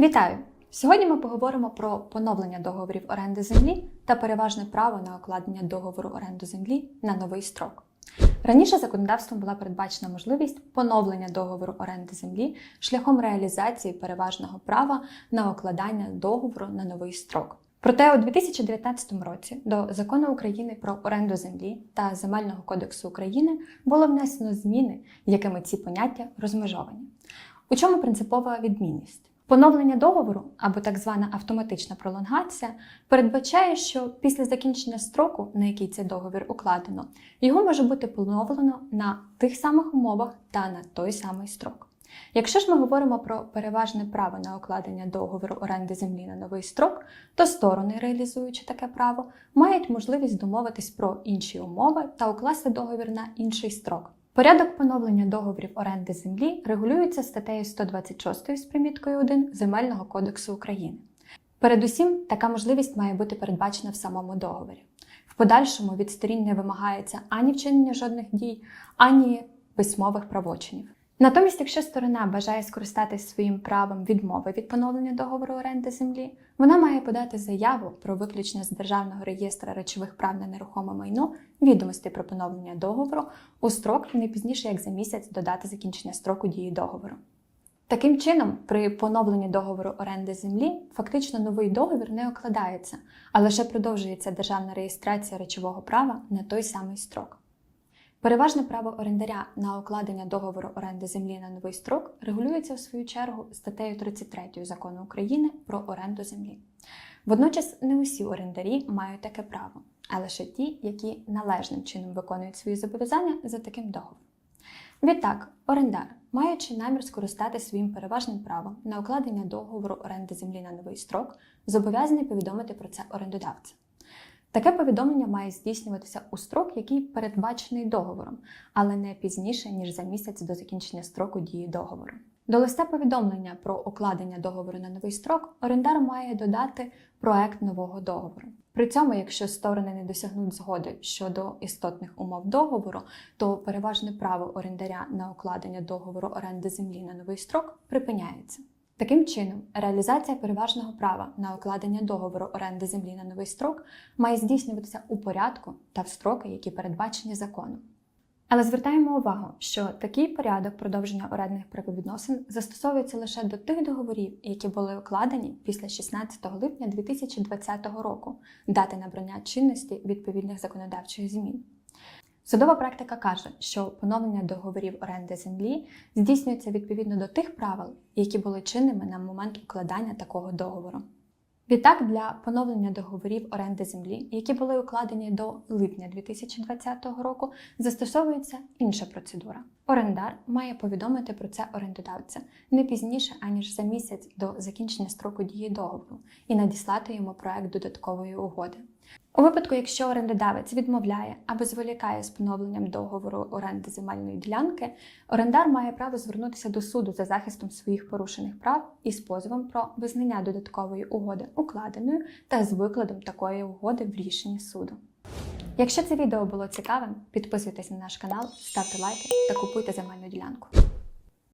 Вітаю! Сьогодні ми поговоримо про поновлення договорів оренди землі та переважне право на укладення договору оренду землі на новий строк. Раніше законодавством була передбачена можливість поновлення договору оренди землі шляхом реалізації переважного права на укладання договору на новий строк. Проте у 2019 році до закону України про оренду землі та Земельного кодексу України було внесено зміни, якими ці поняття розмежовані. У чому принципова відмінність? Поновлення договору або так звана автоматична пролонгація передбачає, що після закінчення строку, на який цей договір укладено, його може бути поновлено на тих самих умовах та на той самий строк. Якщо ж ми говоримо про переважне право на укладення договору оренди землі на новий строк, то сторони, реалізуючи таке право, мають можливість домовитись про інші умови та укласти договір на інший строк. Порядок поновлення договорів оренди землі регулюється статтею 126 з приміткою 1 Земельного кодексу України. Передусім, така можливість має бути передбачена в самому договорі. В подальшому від сторін не вимагається ані вчинення жодних дій, ані письмових правочинів. Натомість, якщо сторона бажає скористатись своїм правом відмови від поновлення договору оренди землі, вона має подати заяву про виключення з Державного реєстру речових прав на нерухоме майно відомостей про поновлення договору у строк не пізніше як за місяць до дати закінчення строку дії договору. Таким чином, при поновленні договору оренди землі фактично новий договір не окладається, а лише продовжується державна реєстрація речового права на той самий строк. Переважне право орендаря на укладення договору оренди землі на новий строк регулюється у свою чергу статтею 33 закону України про оренду землі. Водночас не усі орендарі мають таке право, а лише ті, які належним чином виконують свої зобов'язання за таким договором. Відтак, орендар, маючи намір скористати своїм переважним правом на укладення договору оренди землі на новий строк, зобов'язаний повідомити про це орендодавця. Таке повідомлення має здійснюватися у строк, який передбачений договором, але не пізніше, ніж за місяць до закінчення строку дії договору. До листа повідомлення про укладення договору на новий строк орендар має додати проект нового договору. При цьому, якщо сторони не досягнуть згоди щодо істотних умов договору, то переважне право орендаря на укладення договору оренди землі на новий строк припиняється. Таким чином, реалізація переважного права на укладення договору оренди землі на новий строк має здійснюватися у порядку та в строки, які передбачені законом. Але звертаємо увагу, що такий порядок продовження орендних правовідносин застосовується лише до тих договорів, які були укладені після 16 липня 2020 року, дати набрання чинності відповідних законодавчих змін. Судова практика каже, що поновлення договорів оренди землі здійснюється відповідно до тих правил, які були чинними на момент укладання такого договору. Відтак, для поновлення договорів оренди землі, які були укладені до липня 2020 року, застосовується інша процедура. Орендар має повідомити про це орендодавця не пізніше, аніж за місяць до закінчення строку дії договору і надіслати йому проект додаткової угоди. У випадку, якщо орендодавець відмовляє або зволікає з поновленням договору оренди земельної ділянки, орендар має право звернутися до суду за захистом своїх порушених прав із позовом про визнання додаткової угоди укладеною та з викладом такої угоди в рішенні суду. Якщо це відео було цікавим, підписуйтесь на наш канал, ставте лайки та купуйте земельну ділянку.